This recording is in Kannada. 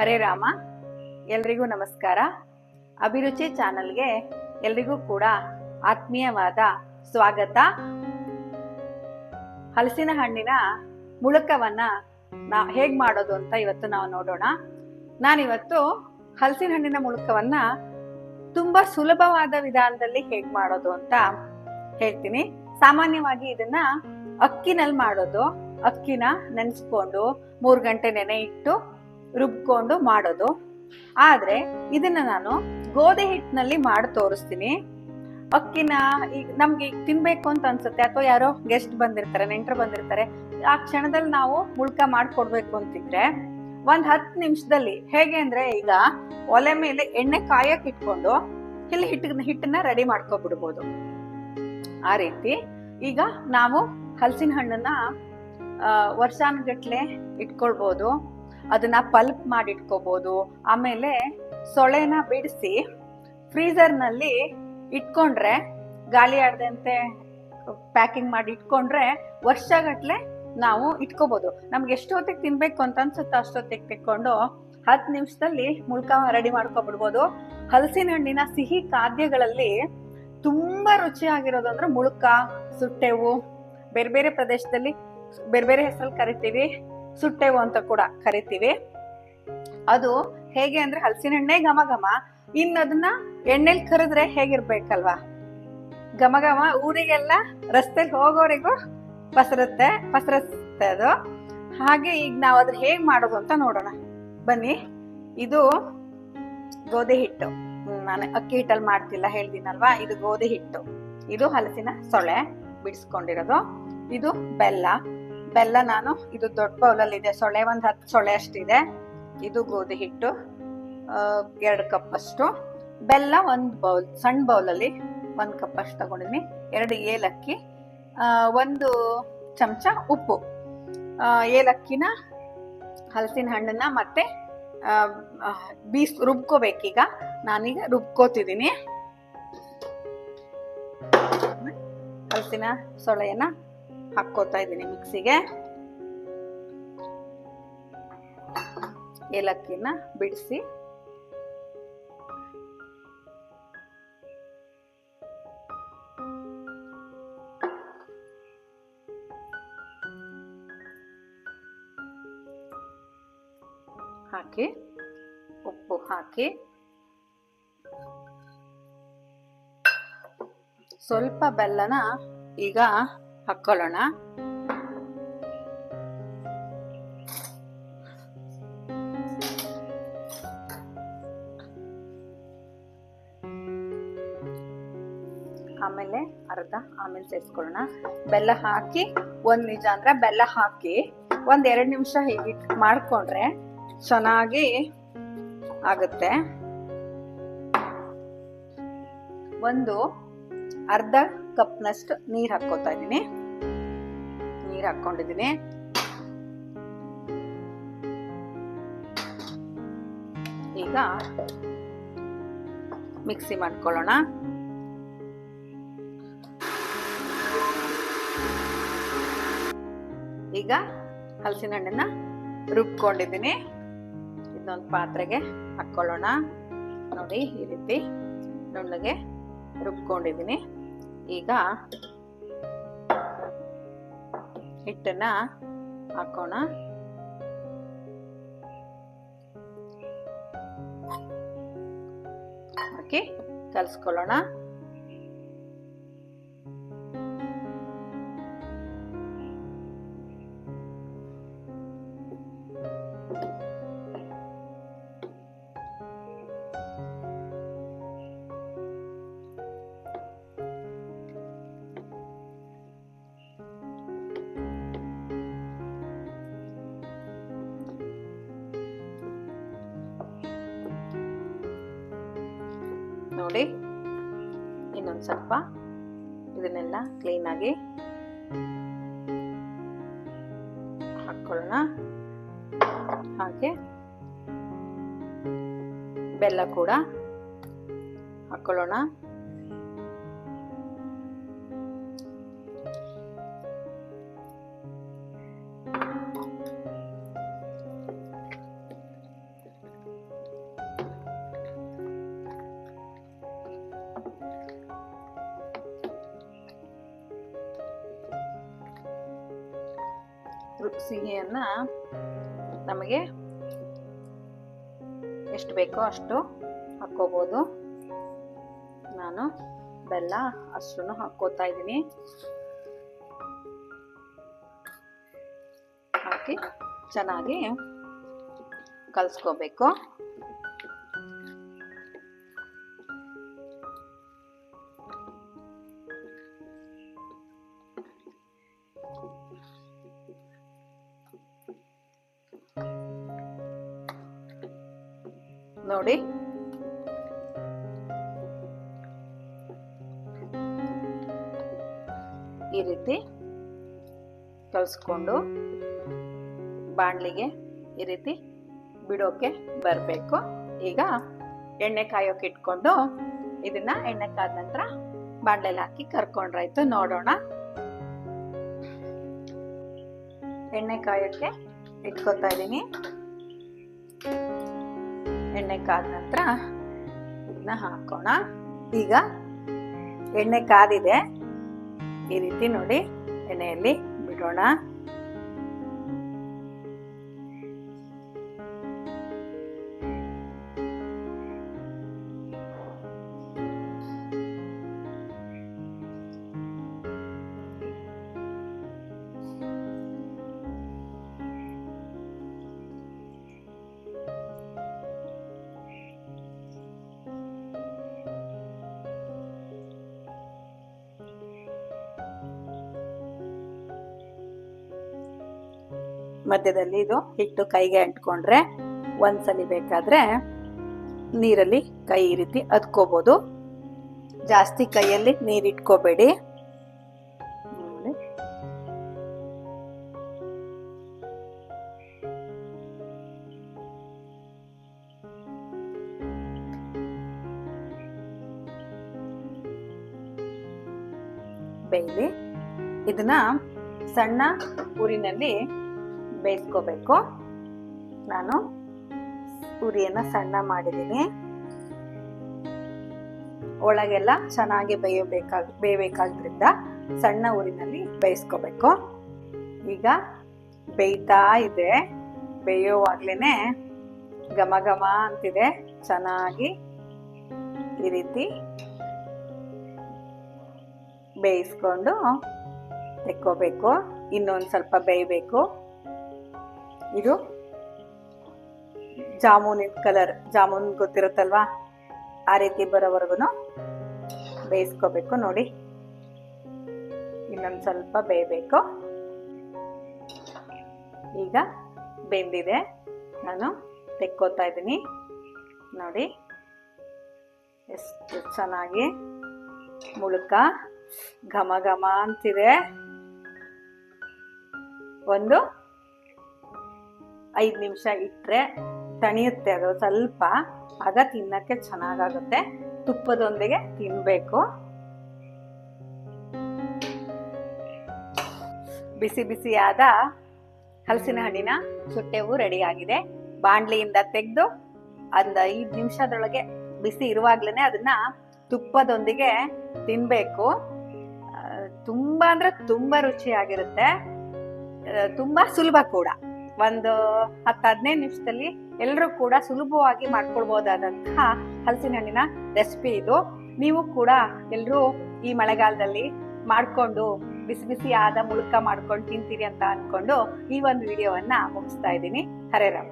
ಹರೇ ರಾಮ. ಎಲ್ರಿಗೂ ನಮಸ್ಕಾರ. ಅಭಿರುಚಿ ಚಾನಲ್ಗೆ ಎಲ್ರಿಗೂ ಕೂಡ ಆತ್ಮೀಯವಾದ ಸ್ವಾಗತ. ಹಲಸಿನ ಹಣ್ಣಿನ ಮುಳುಕವನ್ನ ನಾ ಹೇಗ್ ಮಾಡೋದು ಅಂತ ಇವತ್ತು ನಾವು ನೋಡೋಣ. ನಾನಿವತ್ತು ಹಲಸಿನ ಹಣ್ಣಿನ ಮುಳುಕವನ್ನ ತುಂಬಾ ಸುಲಭವಾದ ವಿಧಾನದಲ್ಲಿ ಹೇಗ್ ಮಾಡೋದು ಅಂತ ಹೇಳ್ತೀನಿ. ಸಾಮಾನ್ಯವಾಗಿ ಇದನ್ನ ಅಕ್ಕಿನಲ್ಲಿ ಮಾಡೋದು. ಅಕ್ಕಿನ ನೆನೆಸ್ಕೊಂಡು ಮೂರು ಗಂಟೆ ನೆನೆ ಇಟ್ಟು ರುಬ್ಕೊಂಡು ಮಾಡೋದು. ಆದರೆ ಇದನ್ನ ನಾನು ಗೋಧಿ ಹಿಟ್ಟಿನಲ್ಲಿ ಮಾಡಿ ತೋರಿಸ್ತೀನಿ. ಅಕ್ಕಿನ ಈಗ ನಮ್ಗೆ ಈಗ ತಿನ್ಬೇಕು ಅಂತ ಅನ್ಸುತ್ತೆ ಅಥವಾ ಯಾರೋ ಗೆಸ್ಟ್ ಬಂದಿರ್ತಾರೆ ನೆಂಟರು ಬಂದಿರ್ತಾರೆ, ಆ ಕ್ಷಣದಲ್ಲಿ ನಾವು ಮುಳ್ಕ ಮಾಡಿಕೊಡ್ಬೇಕು ಅಂತಿದ್ರೆ ಒಂದ್ ಹತ್ತು ನಿಮಿಷದಲ್ಲಿ ಹೇಗೆ ಅಂದ್ರೆ ಈಗ ಒಲೆ ಮೇಲೆ ಎಣ್ಣೆ ಕಾಯಕ್ ಇಟ್ಕೊಂಡು ಇಲ್ಲಿ ಹಿಟ್ಟನ್ನ ಹಿಟ್ಟನ್ನ ರೆಡಿ ಮಾಡ್ಕೊಬಿಡ್ಬೋದು. ಆ ರೀತಿ ಈಗ ನಾವು ಹಲಸಿನ ಹಣ್ಣನ್ನ ವರ್ಷಾನುಗಟ್ಲೆ ಇಟ್ಕೊಳ್ಬೋದು. ಅದನ್ನ ಪಲ್ಪ್ ಮಾಡಿ ಇಟ್ಕೋಬಹುದು ಆಮೇಲೆ ಸೊಳೆನ ಬಿಡಿಸಿ ಫ್ರೀಸರ್ನಲ್ಲಿ ಇಟ್ಕೊಂಡ್ರೆ, ಗಾಳಿ ಆಡದಂತೆ ಪ್ಯಾಕಿಂಗ್ ಮಾಡಿ ಇಟ್ಕೊಂಡ್ರೆ ವರ್ಷಗಟ್ಲೆ ನಾವು ಇಟ್ಕೋಬಹುದು ನಮ್ಗೆ ಎಷ್ಟೊತ್ತಿಗೆ ತಿನ್ಬೇಕು ಅಂತ ಅನ್ಸುತ್ತೋ ಅಷ್ಟೊತ್ತಿಗೆ ತಿಕ್ಕೊಂಡು ಹತ್ತು ನಿಮಿಷದಲ್ಲಿ ಮುಳ್ಕ ರೆಡಿ ಮಾಡ್ಕೊಬಿಡ್ಬೋದು. ಹಲಸಿನ ಹಣ್ಣಿನ ಸಿಹಿ ಖಾದ್ಯಗಳಲ್ಲಿ ತುಂಬಾ ರುಚಿಯಾಗಿರೋದು ಅಂದ್ರೆ ಮುಳ್ಕ, ಸುಟ್ಟೆವು ಬೇರೆ ಬೇರೆ ಪ್ರದೇಶದಲ್ಲಿ ಬೇರೆ ಬೇರೆ ಹೆಸರಲ್ಲಿ ಕರಿತೀವಿ. ಸುಟ್ಟೆವು ಅಂತ ಕೂಡ ಕರಿತೀವಿ. ಅದು ಹೇಗೆ ಅಂದ್ರೆ ಹಲಸಿನ ಎಣ್ಣೆ ಘಮ ಘಮ. ಇನ್ನು ಅದನ್ನ ಎಣ್ಣೆಲಿ ಕರೆದ್ರೆ ಹೇಗಿರ್ಬೇಕಲ್ವಾ? ಘಮ ಘಮ ಊರಿಗೆಲ್ಲ ರಸ್ತೆಲಿ ಹೋಗೋರಿಗೂ ಪಸರತ್ತೆ ಪಸರತ್ತೆ ಅದು. ಹಾಗೆ ಈಗ ನಾವು ಅದ್ರ ಹೇಗ್ ಮಾಡೋದು ಅಂತ ನೋಡೋಣ. ಬನ್ನಿ. ಇದು ಗೋಧಿ ಹಿಟ್ಟು. ನಾನು ಅಕ್ಕಿ ಹಿಟ್ಟಲ್ಲಿ ಮಾಡ್ತಿಲ್ಲ ಹೇಳ್ತೀನಲ್ವಾ ಇದು ಗೋಧಿ ಹಿಟ್ಟು. ಇದು ಹಲಸಿನ ಸೊಳೆ ಬಿಡಿಸ್ಕೊಂಡಿರೋದು. ಇದು ಬೆಲ್ಲ. ಬೆಲ್ಲ ನಾನು, ಇದು ದೊಡ್ಡ ಬೌಲಲ್ಲಿ ಇದೆ ಸೊಳ್ಳೆ ಒಂದು ಹತ್ತು ಸೊಳ್ಳೆ ಅಷ್ಟಿದೆ. ಇದು ಗೋಧಿ ಹಿಟ್ಟು ಎರಡು ಕಪ್ ಅಷ್ಟು. ಬೆಲ್ಲ ಒಂದು ಬೌಲ್ ಸಣ್ಣ ಬೌಲಲ್ಲಿ ಒಂದು ಕಪ್ ಅಷ್ಟು ತಗೊಂಡಿದ್ದೀನಿ ಎರಡು ಏಲಕ್ಕಿ ಒಂದು ಚಮಚ ಉಪ್ಪು. ಏಲಕ್ಕಿನ, ಹಲಸಿನ ಹಣ್ಣನ್ನ ಮತ್ತೆ ಬೀಸ್, ರುಬ್ಕೋಬೇಕೀಗ. ನಾನೀಗ ರುಬ್ಕೋತಿದ್ದೀನಿ. ಹಲಸಿನ ಸೊಳೆಯನ್ನ ಹಾಕ್ಕೋತಾ ಇದ್ದೀನಿ ಮಿಕ್ಸಿಗೆ. ಏಲಕ್ಕಿನ ಬಿಡಿಸಿ. ಹಾಕಿ ಉಪ್ಪು ಹಾಕಿ. ಸ್ವಲ್ಪ ಬೆಲ್ಲನ ಈಗ ಹಾಕ್ಕೊಳ್ಳೋಣ ಆಮೇಲೆ ಅರ್ಧ, ಆಮೇಲೆ ಸೇರಿಸ್ಕೊಳ್ಳೋಣ. ಬೆಲ್ಲ ಹಾಕಿ, ಒಂದ್ ನಿಜ ಅಂದ್ರೆ ಬೆಲ್ಲ ಹಾಕಿ, ಒಂದ್ ಎರಡ್ ನಿಮಿಷ ಹೀಗೆ ಮಾಡ್ಕೊಂಡ್ರೆ ಚೆನ್ನಾಗಿ ಆಗುತ್ತೆ. ಒಂದು ಅರ್ಧ ಕಪ್ನಷ್ಟು ನೀರು ಹಾಕೋತಾ ಇದ್ದೀನಿ. ನೀರ್ ಹಾಕೊಂಡಿದ್ದೀನಿ. ಈಗ ಮಿಕ್ಸಿ ಮಾಡ್ಕೊಳ್ಳೋಣ. ಈಗ ಹಲಸಿನ ಹಣ್ಣನ್ನ ರುಬ್ಕೊಂಡಿದ್ದೀನಿ. ಇದೊಂದು ಪಾತ್ರೆಗೆ ಹಾಕ್ಕೊಳ್ಳೋಣ ನೋಡಿ, ಈ ರೀತಿ ನುಣ್ಣಗೆ ರುಬ್ಕೊಂಡಿದ್ದೀನಿ. ಈಗ ಹಿಟ್ಟನ್ನ ಹಾಕೋಣ. ಹಾಕಿ ಕಲ್ಸ್ಕೊಳ್ಳೋಣ. ಇನ್ನೊಂದು ಸ್ವಲ್ಪ ಇದನ್ನೆಲ್ಲ ಕ್ಲೀನಾಗಿ ಹಾಕ್ಕೊಳ್ಳೋಣ. ಹಾಗೆ ಬೆಲ್ಲ ಕೂಡ ಹಾಕ್ಕೊಳ್ಳೋಣ. ಸಿಹಿಯನ್ನ ನಮಗೆ ಎಷ್ಟು ಬೇಕೋ ಅಷ್ಟು ಹಾಕ್ಕೋಬೋದು. ನಾನು ಬೆಲ್ಲ ಅಷ್ಟು ಹಾಕ್ಕೋತಾ ಇದ್ದೀನಿ. ಹಾಕಿ ಚೆನ್ನಾಗಿ ಕಲಿಸ್ಕೋಬೇಕು. ಈ ರೀತಿ ಕಲಿಸ್ಕೊಂಡು ಬಾಣಲಿಗೆ ಈ ರೀತಿ ಬಿಡೋಕೆ ಬರಬೇಕು. ಈಗ ಎಣ್ಣೆ ಕಾಯೋಕೆ ಇಟ್ಕೊಂಡು ಇದನ್ನ ಎಣ್ಣೆ ಕಾದ ನಂತರ ಬಾಣಲೆಲ್ಲ ಹಾಕಿ ಕರ್ಕೊಂಡ್ರಾಯ್ತು. ನೋಡೋಣ. ಎಣ್ಣೆ ಕಾಯೋಕ್ಕೆ ಇಟ್ಕೊತಾ ಇದ್ದೀನಿ. ಎಣ್ಣೆ ಕಾದ ನಂತರ ಇದನ್ನ ಹಾಕೋಣ. ಈಗ ಎಣ್ಣೆ ಕಾದಿದೆ. ಈ ರೀತಿ ನೋಡಿ ಎಣ್ಣೆಯಲ್ಲಿ ಬಿಡೋಣ. ಮಧ್ಯದಲ್ಲಿ ಇದು ಹಿಟ್ಟು ಕೈಗೆ ಅಂಟ್ಕೊಂಡ್ರೆ ಒಂದ್ಸಲಿ ಬೇಕಾದ್ರೆ ನೀರಲ್ಲಿ ಕೈ ಈ ರೀತಿ ಅದ್ಕೋಬಹುದು ಜಾಸ್ತಿ ಕೈಯಲ್ಲಿ ನೀರು ಇಟ್ಕೋಬೇಡಿ. ಇದನ್ನ ಸಣ್ಣ ಉರಿನಲ್ಲಿ ಬೇಯಿಸ್ಕೋಬೇಕು. ನಾನು ಉರಿಯನ್ನು ಸಣ್ಣ ಮಾಡಿದ್ದೀನಿ. ಒಳಗೆಲ್ಲ ಚೆನ್ನಾಗಿ ಬೇಯಬೇಕಾಗ ಬೇಯಬೇಕಾದ್ರಿಂದ ಸಣ್ಣ ಊರಿನಲ್ಲಿ ಬೇಯಿಸ್ಕೋಬೇಕು. ಈಗ ಬೇಯ್ತಾ ಇದೆ. ಬೇಯೋವಾಗ್ಲೇ ಘಮ ಘಮ ಅಂತಿದೆ. ಚೆನ್ನಾಗಿ ಈ ರೀತಿ ಬೇಯಿಸ್ಕೊಂಡು ತೆಕ್ಕೋಬೇಕು. ಇನ್ನೊಂದು ಸ್ವಲ್ಪ ಬೇಯಬೇಕು. ಇದು? ಜಾಮೂನಿನ ಕಲರ್, ಜಾಮೂನ್ ಗೊತ್ತಿರುತ್ತಲ್ವಾ? ಆ ರೀತಿ ಬರೋವರೆಗೂ ಬೇಯಿಸ್ಕೋಬೇಕು ನೋಡಿ. ಇನ್ನೊಂದು ಸ್ವಲ್ಪ ಬೇಯಬೇಕು. ಈಗ ಬೆಂದಿದೆ. ನಾನು ತೆಕ್ಕೋತಾ ಇದ್ದೀನಿ. ನೋಡಿ. ಎಷ್ಟು ಚೆನ್ನಾಗಿ ಮುಳುಕ ಘಮ ಘಮ ಅಂತಿದೆ. ಒಂದು ಐದು ನಿಮಿಷ ಇಟ್ಟರೆ ತಣಿಯುತ್ತೆ ಅದು ಸ್ವಲ್ಪ. ಆಗ ತಿನ್ನಕ್ಕೆ ಚೆನ್ನಾಗಾಗುತ್ತೆ. ತುಪ್ಪದೊಂದಿಗೆ ತಿನ್ನಬೇಕು ಬಿಸಿ ಬಿಸಿಯಾದ ಹಲಸಿನ ಹಣ್ಣಿನ ಸುಟ್ಟೆವು ರೆಡಿ ಆಗಿದೆ ಬಾಣ್ಲಿಯಿಂದ ತೆಗೆದು ಒಂದು ಐದು ನಿಮಿಷದೊಳಗೆ ಬಿಸಿ ಇರುವಾಗ್ಲೇ ಅದನ್ನ ತುಪ್ಪದೊಂದಿಗೆ ತಿನ್ಬೇಕು. ತುಂಬ ಅಂದ್ರೆ ತುಂಬಾ ರುಚಿಯಾಗಿರುತ್ತೆ. ತುಂಬಾ ಸುಲಭ ಕೂಡ. ಒಂದು ಹತ್ತು ಹದಿನೈದು ನಿಮಿಷದಲ್ಲಿ ಎಲ್ಲರೂ ಕೂಡ ಸುಲಭವಾಗಿ ಮಾಡ್ಕೊಳ್ಬಹುದಾದಂತಹ ಹಲಸಿನ ಹಣ್ಣಿನ ರೆಸಿಪಿ ಇದು. ನೀವು ಕೂಡ ಎಲ್ಲರೂ ಈ ಮಳೆಗಾಲದಲ್ಲಿ ಮಾಡ್ಕೊಂಡು ಬಿಸಿ ಬಿಸಿ ಆದ ಮುಳುಕ ಮಾಡ್ಕೊಂಡು ತಿಂತೀರಿ ಅಂತ ಅನ್ಕೊಂಡು ಈ ಒಂದು ವಿಡಿಯೋವನ್ನ ಮುಗಿಸ್ತಾ ಇದ್ದೀನಿ. ಹರೇ ರಾಮ.